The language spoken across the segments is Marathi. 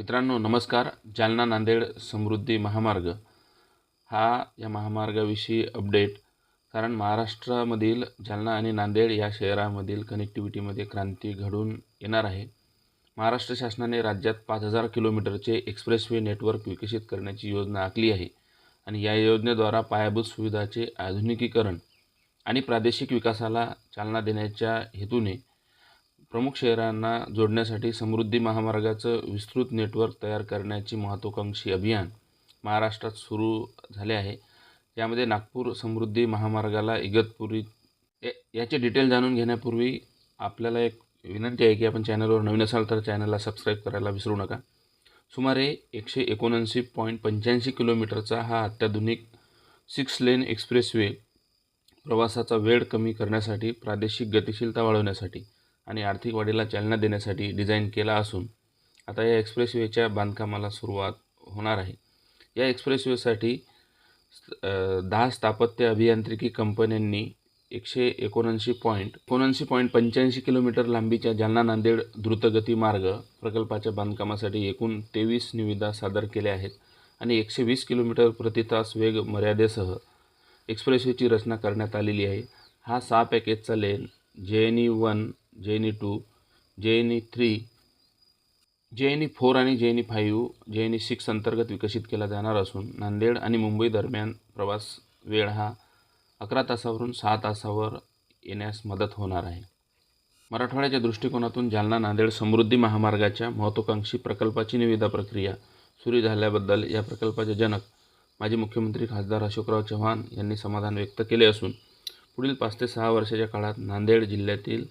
मित्रांनो नमस्कार. जालना नांदेड समृद्धी महामार्ग. हा या महामार्गाविषयी अपडेट कारण महाराष्ट्रामधील जालना आणि नांदेड या शहरामधील कनेक्टिव्हिटीमध्ये क्रांती घडून येणार आहे. महाराष्ट्र शासनाने राज्यात पाच हजार किलोमीटरचे एक्सप्रेसवे नेटवर्क विकसित करण्याची योजना आखली आहे आणि या योजनेद्वारा पायाभूत सुविधाचे आधुनिकीकरण आणि प्रादेशिक विकासाला चालना देण्याच्या हेतूने प्रमुख शहरांना जोडण्यासाठी समृद्धी महामार्गाचं विस्तृत नेटवर्क तयार करण्याची महत्त्वाकांक्षी अभियान महाराष्ट्रात सुरू झाले आहे. यामध्ये नागपूर समृद्धी महामार्गाला इगतपुरी या- याचे डिटेल जाणून घेण्यापूर्वी आपल्याला एक विनंती आहे की आपण चॅनलवर नवीन असाल तर चॅनलला सबस्क्राईब करायला विसरू नका. सुमारे एकशे एकोणऐंशी पॉईंट पंच्याऐंशी किलोमीटरचा हा अत्याधुनिक सिक्स लेन एक्सप्रेसवे प्रवासाचा वेळ कमी करण्यासाठी प्रादेशिक गतिशीलता वाढवण्यासाठी आणि आर्थिक वाढीला चालना देण्यासाठी डिझाईन केला असून आता या एक्सप्रेसवेच्या बांधकामाला सुरुवात होणार आहे. या एक्सप्रेसवेसाठी दहा स्थापत्य अभियांत्रिकी कंपन्यांनी एकशे एकोणऐंशी पॉईंट एकोणऐंशी पॉईंट पंच्याऐंशी किलोमीटर लांबीच्या जालना नांदेड द्रुतगती मार्ग प्रकल्पाच्या बांधकामासाठी एकूण तेवीस निविदा सादर केल्या आहेत आणि एकशे वीस किलोमीटर प्रति तास वेग मर्यादेसह एक्सप्रेसवेची रचना करण्यात आलेली आहे. हा सहा पॅकेजचा lane J N E one J N E two J N E three J N E four आणि J N E five J N E six अंतर्गत विकसित केला जाणार असून नांदेड आणि मुंबई दरम्यान प्रवास वेळ हा अकरा तासावरून सहा तासावर येण्यास मदत होणार आहे. मराठवाड्याच्या दृष्टिकोनातून जालना नांदेड समृद्धी महामार्गाच्या महत्त्वाकांक्षी प्रकल्पाची निविदा प्रक्रिया सुरू झाल्याबद्दल या प्रकल्पाचे जनक माजी मुख्यमंत्री खासदार अशोकराव चव्हाण यांनी समाधान व्यक्त केले असून पुढील पाच ते सहा वर्षाच्या काळात नांदेड जिल्ह्यातील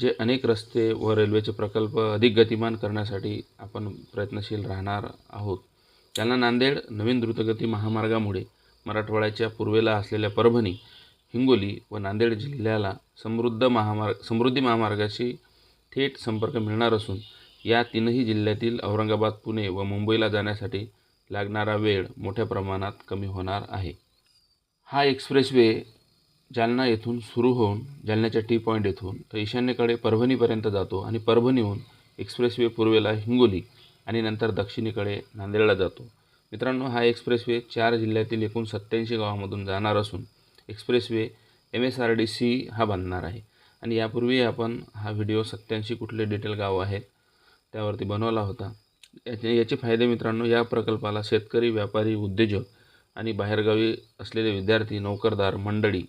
जे अनेक रस्ते व रेल्वेचे प्रकल्प अधिक गतिमान करण्यासाठी आपण प्रयत्नशील राहणार आहोत. त्यांना नांदेड नवीन द्रुतगती महामार्गामुळे मराठवाड्याच्या पूर्वेला असलेल्या परभणी हिंगोली व नांदेड जिल्ह्याला समृद्ध महामार्ग समृद्धी महामार्गाशी थेट संपर्क मिळणार असून या तीनही जिल्ह्यातील औरंगाबाद पुणे व मुंबईला जाण्यासाठी लागणारा वेळ मोठ्या प्रमाणात कमी होणार आहे. हा एक्सप्रेसवे जालना येथून सुरू होऊन जालन्याच्या टी पॉईंट येथून ईशान्येकडे परभणीपर्यंत जातो आणि परभणीहून एक्सप्रेसवे पूर्वेला हिंगोली आणि नंतर दक्षिणेकडे नांदेडला जातो. मित्रांनो हा एक्सप्रेसवे चार जिल्ह्यातील एकूण सत्त्याऐंशी गावामधून जाणार असून expressway M S R D C हा बांधणार आहे. आणि यापूर्वी आपण हा व्हिडिओ सत्त्याऐंशी कुठले डिटेल गाव आहेत त्यावरती बनवला होता. याचे याचे फायदे मित्रांनो या प्रकल्पाला शेतकरी व्यापारी उद्योजक आणि बाहेरगावी असलेले विद्यार्थी नोकरदार मंडळी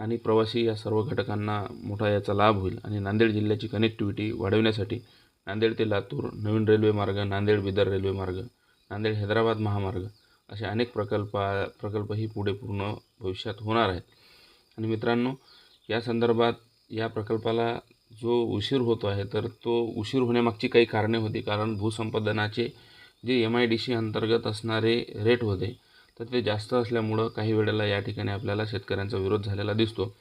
आणि प्रवासी या सर्व घटकांना मोठा याचा लाभ होईल. आणि नांदेड जिल्ह्याची कनेक्टिव्हिटी वाढवण्यासाठी नांदेड ते लातूर नवीन रेल्वे मार्ग नांदेड बिदर रेल्वे मार्ग नांदेड हैदराबाद महामार्ग असे अनेक प्रकल्प प्रकल्पही पुढे पूर्ण भविष्यात होणार आहेत. आणि मित्रांनो या संदर्भात या प्रकल्पाला जो उशीर होतो आहे तर तो उशीर होण्यामागची काही कारणे होती. कारण भूसंपादनाचे जे एम आय डी सी अंतर्गत असणारे रेट होते तर ते जास्त असल्यामुळं काही वेळेला या ठिकाणी आपल्याला शेतकऱ्यांचा विरोध झालेला दिसतो.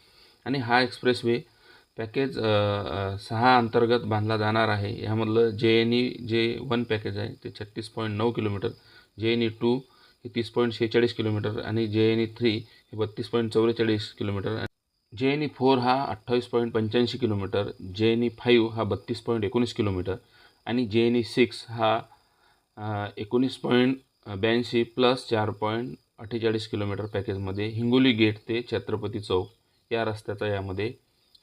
आणि हा एक्सप्रेसवे पॅकेज सहा अंतर्गत बांधला जाणार आहे. यामधलं J N E J one package आहे ते छत्तीस पॉईंट नऊ किलोमीटर जे एन ई टू हे तीस पॉईंट शेहेचाळीस किलोमीटर आणि जे एन ई थ्री हे बत्तीस पॉईंट चौवेचाळीस किलोमीटर. जे एन ई फोर हा अठ्ठावीस पॉईंट पंच्याऐंशी किलोमीटर जे एन ई फाईव्ह हा बत्तीस पॉईंट एकोणीस किलोमीटर आणि जे एन ई सिक्स हा एकोणीस पॉईंट ब्याऐंशी प्लस चार पॉईंट अठ्ठेचाळीस किलोमीटर पॅकेजमध्ये हिंगोली गेट ते छत्रपती चौक या रस्त्याचा यामध्ये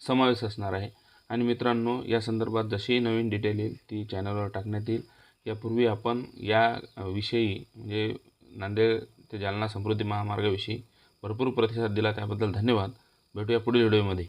समावेश असणार आहे. आणि मित्रांनो या संदर्भात जशीही नवीन डिटेल येईल ती चॅनलवर टाकण्यात येईल. यापूर्वी आपण या विषयी म्हणजे नांदेड ते जालना समृद्धी महामार्गाविषयी भरपूर प्रतिसाद दिला त्याबद्दल धन्यवाद. भेटूया पुढील व्हिडिओमध्ये